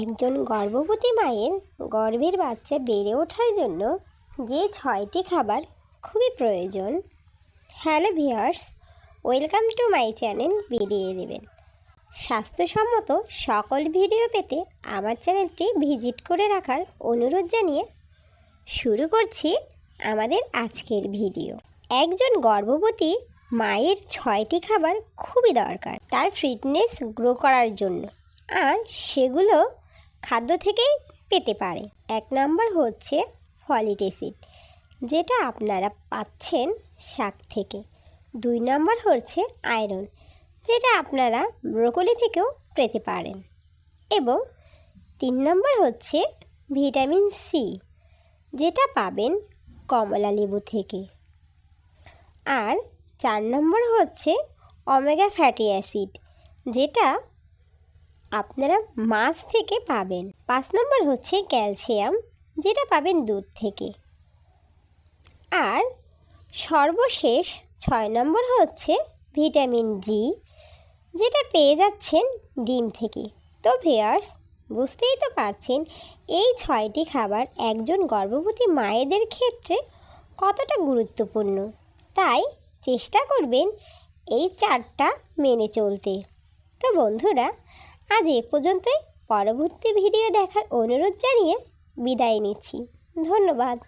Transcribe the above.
একজন গর্ভবতী মায়ের গর্ভের বাচ্চা বেড়ে ওঠার জন্য যে ছয়টি খাবার খুবই প্রয়োজন। Hello viewers welcome to my channel বেরিয়ে দেবেন। স্বাস্থ্যসম্মত সকল ভিডিও পেতে আমার চ্যানেলটি ভিজিট করে রাখার অনুরোধ জানিয়ে শুরু করছি আমাদের আজকের ভিডিও। একজন গর্ভবতী মায়ের ছয়টি খাবার খুবই দরকার, তার ফিটনেস গ্রো করার জন্য। আর সেগুলো খাদ্য থেকেই পেতে পারে। এক নম্বর হচ্ছে ফলিক অ্যাসিড, যেটা আপনারা পাচ্ছেন শাক থেকে। দুই নম্বর হচ্ছে আয়রন, যেটা আপনারা ব্রোকলি থেকেও পেতে পারেন। এবং তিন নম্বর হচ্ছে ভিটামিন সি, যেটা পাবেন কমলা লেবু থেকে। আর চার নম্বর হচ্ছে অমেগা ফ্যাটি অ্যাসিড, যেটা আপনারা মাছ থেকে পাবেন। পাঁচ নম্বর হচ্ছে ক্যালসিয়াম, যেটা পাবেন দুধ থেকে। আর সর্বশেষ ছয় নম্বর হচ্ছে ভিটামিন জি যেটা পেয়ে যাচ্ছেন ডিম থেকে। তো ভিয়ার্স বুঝতেই তো পারছেন, এই ছয়টি খাবার একজন গর্ভবতী মায়েদের ক্ষেত্রে কতটা গুরুত্বপূর্ণ। তাই চেষ্টা করবেন এই চারটা মেনে চলতে। তো বন্ধুরা আজ এ পর্যন্তই। পরবর্তী ভিডিও দেখার অনুরোধ জানিয়ে বিদায় নিচ্ছি। ধন্যবাদ।